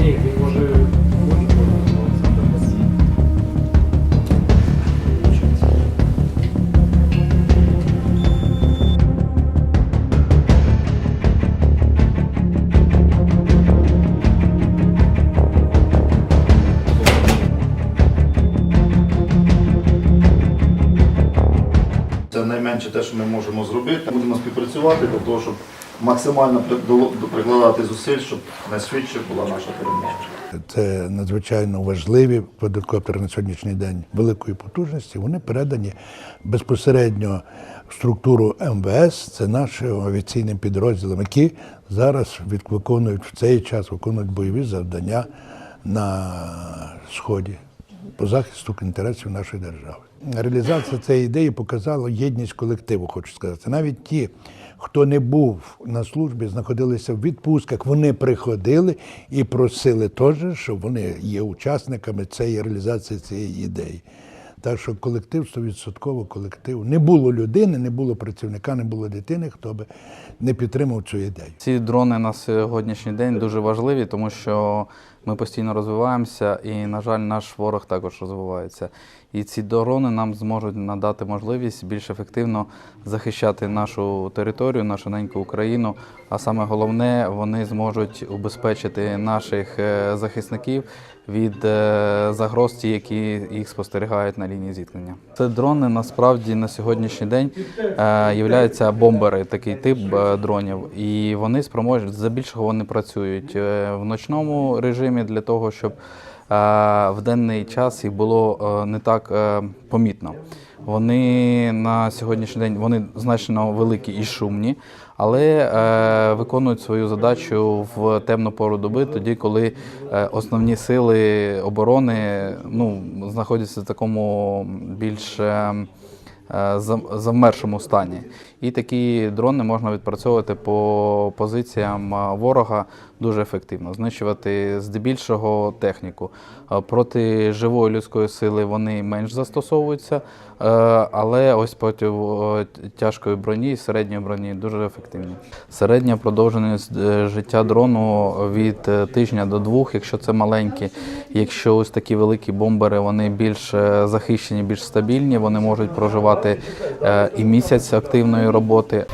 Ні, він може Це найменше те, що ми можемо зробити. Будемо співпрацювати для того, щоб максимально при- прикладати зусиль, щоб найшвидше була наша перемога. Це надзвичайно важливі квадрокоптери на сьогоднішній день великої потужності. Вони передані безпосередньо в структуру МВС. Це нашим авіаційним підрозділам, які зараз виконують в цей час виконують бойові завдання на сході по захисту інтересів нашої держави. Реалізація цієї ідеї показала єдність колективу, хочу сказати. Навіть ті, хто не був на службі, знаходилися в відпустках, вони приходили і просили теж, щоб вони є учасниками цієї реалізації цієї ідеї. Так що колектив 100% колектив. Не було людини, не було працівника, не було дитини, хто би не підтримав цю ідею. Ці дрони на сьогоднішній день дуже важливі, тому що ми постійно розвиваємося, і, на жаль, наш ворог також розвивається. І ці дрони нам зможуть надати можливість більш ефективно захищати нашу територію, нашу неньку Україну. А саме головне, вони зможуть убезпечити наших е, захисників від е, загроз, ті, які їх спостерігають на лінії зіткнення. Це дрони насправді на сьогоднішній день е, являються бомбери, такий тип дронів, і вони спроможні здебільшого вони працюють в ночному режимі для того, щоб е, в денний час їх було е, не так е, помітно. Вони на сьогоднішній день вони значно великі і шумні, але е, виконують свою задачу в темну пору доби, тоді, коли основні сили оборони ну, знаходяться в такому більш завмершому стані. І такі дрони можна відпрацьовувати по позиціям е, ворога дуже ефективно, знищувати здебільшого техніку. Е, Проти живої людської сили вони менш застосовуються, е, але ось проти е, тяжкої броні і середньої броні дуже ефективні. Середня продовженість е, життя дрону від е, тижня до двох, якщо це маленькі. Якщо ось такі великі бомбери, вони більш е, захищені, більш стабільні, вони можуть проживати е, і місяць активної роботи.